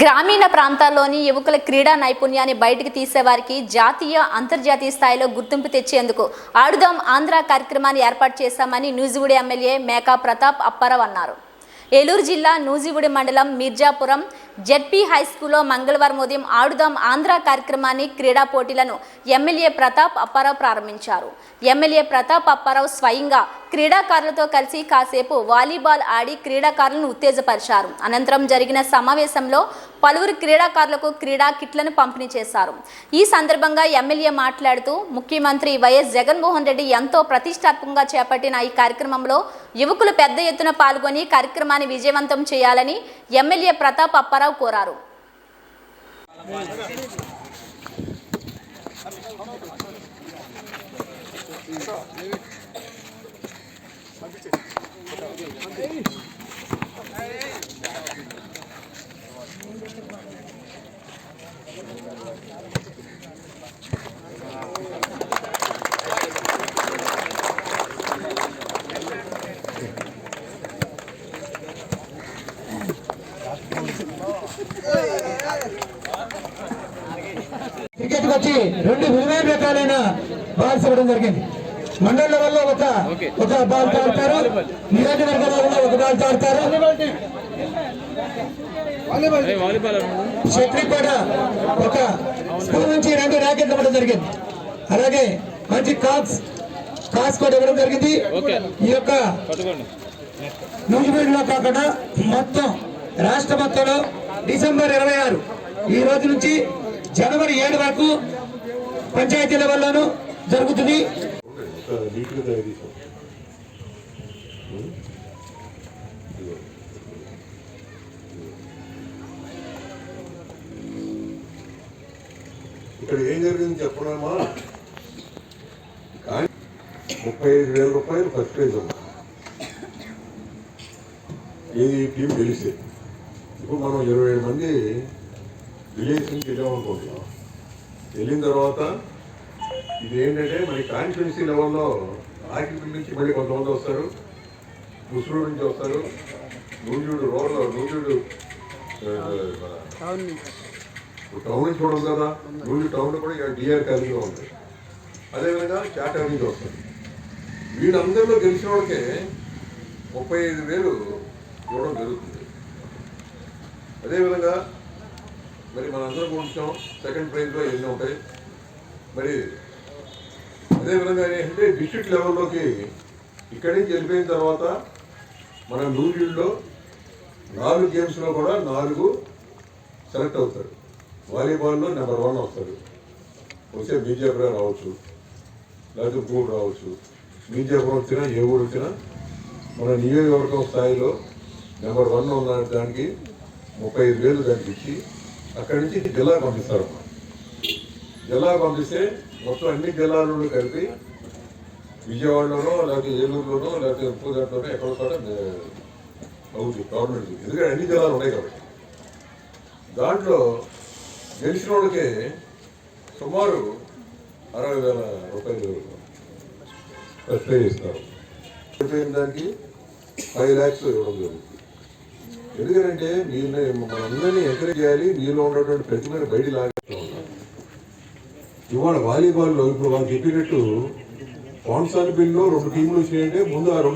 గ్రామీణ ప్రాంతాల్లోని యువకుల క్రీడా నైపుణ్యాన్ని బయటకు తీసేవారికి జాతీయ అంతర్జాతీయ స్థాయిలో గుర్తింపు తెచ్చేందుకు ఆడుదాం ఆంధ్ర కార్యక్రమాన్ని ఏర్పాటు చేశామని నూజివీడు ఎమ్మెల్యే మేకా ప్రతాప్ అప్పారావు అన్నారు. ఏలూరు జిల్లా నూజివూడి మండలం మిర్జాపురం జెడ్పీ హై స్కూల్లో మంగళవారం ఉదయం ఆడుదాం ఆంధ్ర కార్యక్రమాన్ని క్రీడా పోటీలను ఎమ్మెల్యే ప్రతాప్ అప్పారావు ప్రారంభించారు. ఎమ్మెల్యే ప్రతాప్ అప్పారావు స్వయంగా క్రీడాకారులతో కలిసి కాసేపు వాలీబాల్ ఆడి క్రీడాకారులను ఉత్తేజపరిచారు. అనంతరం జరిగిన సమావేశంలో పలువురు క్రీడాకారులకు క్రీడా కిట్లను పంపిణీ చేశారు. ఈ సందర్భంగా ఎమ్మెల్యే మాట్లాడుతూ ముఖ్యమంత్రి వైఎస్ జగన్మోహన్ రెడ్డి ఎంతో ప్రతిష్టాత్మకంగా చేపట్టిన ఈ కార్యక్రమంలో యువకులు పెద్ద ఎత్తున పాల్గొని కార్యక్రమాన్ని విజయవంతం చేయాలని ఎమ్మెల్యే ప్రతాప్ అప్పారావు కోరారు. క్రికెట్ వచ్చి రెండు విలువైన రకాలైన బాల్స్ ఇవ్వడం జరిగింది. మండల లెవెల్లో ఒక ఒక బాల్ ఆడతారు. నియోజకవర్గ లెవెల్లో ఒక బాల్ ఆడతారు. శక్తిపేట ఒక స్కూల్ నుంచి రెండు ర్యాకెట్లు ఇవ్వడం జరిగింది. అలాగే మంచి కాక్స్ కాస్ కూడా ఇవ్వడం జరిగింది. ఈ యొక్క నూజివీడులో కాకుండా మొత్తం రాష్ట్ర మొత్తంలో డిసెంబర్ ఇరవై ఆరు. ఈ రోజు నుంచి జనవరి ఏడు వరకు పంచాయతీ లెవెల్లోనూ జరుగుతుంది. నీట్గా తయారు చేసాం ఇక్కడ ఏం జరిగింది చెప్పడమా? కానీ ముప్పై ఐదు వేల రూపాయలు ఫస్ట్ ప్రైజ్ ఉంది. ఏది టీం గెలిస్తే. ఇప్పుడు మనం ఇరవై మంది విలేజ్ నుంచి వెళ్ళామనుకుంటున్నాం వెళ్ళిన తర్వాత ఇది ఏంటంటే మరి కాన్స్టిట్యున్సీ లెవెల్లో ఆకిపల్లి నుంచి మళ్ళీ కొంతమంది వస్తారు ముసూరు నుంచి వస్తారు నూజుడు రోడ్లో నూజుడు టౌన్ నుంచి. కూడా ఉంది కదా నూజు టౌన్ కూడా ఇక్కడ డిఆర్ కాలేజీలో ఉంది. అదేవిధంగా చాటార్ నుంచి వస్తారు. వీళ్ళందరిలో గెలిచిన వాళ్ళకే ముప్పై ఐదు వేలు ఇవ్వడం జరుగుతుంది. అదేవిధంగా మరి మనందరం కొంచెం సెకండ్ ప్రైజ్లో ఎన్ని ఉంటాయి? మరి అదేవిధంగా ఏంటంటే డిస్ట్రిక్ట్ లెవెల్లోకి ఇక్కడి నుంచి వెళ్ళిపోయిన తర్వాత మన నూజిల్లో నాలుగు గేమ్స్లో కూడా నాలుగు సెలెక్ట్ అవుతాడు వాలీబాల్లో నెంబర్ వన్ వస్తాడు వస్తే బీజేపీ రావచ్చు. లేకపోతే గూడు రావచ్చు. బీజేపురం వచ్చినా ఏ ఊరు వచ్చినా మన నియోజకవర్గం స్థాయిలో నెంబర్ వన్ ఉన్న దానికి ముప్పై ఐదు వేలు దానికి ఇచ్చి అక్కడి నుంచి జిల్లా పంపిస్తారు జిల్లా పంపిస్తే మొత్తం అన్ని జిల్లాలను కలిపి విజయవాడలోనో లేకపోతే ఏలూరులోనో లేకపోతే ఇంకో దాంట్లోనో ఎక్కడో కూడా అవుతుంది గవర్నమెంట్ ఎందుకంటే అన్ని జిల్లాలు ఉన్నాయి కాబట్టి. దాంట్లో గెలిచిన వాళ్ళకి సుమారు అరవై వేల రూపాయలు ఫస్ట్ పే ఇస్తారు దానికి ఫైవ్ ల్యాక్స్ ఇవ్వడం జరుగుతుంది. ఎందుకంటే మీరు మనందరినీ ఎంకరేజ్ చేయాలి మీలో ఉన్నటువంటి ప్రతిభని బయట లాగేస్తాం ఇవాళ వాలీబాల్లో ఇప్పుడు వాళ్ళు చెప్పినట్టు పాన్సాన్ బిల్లో రెండు టీంలు వచ్చినాయంటే ముందు ఆ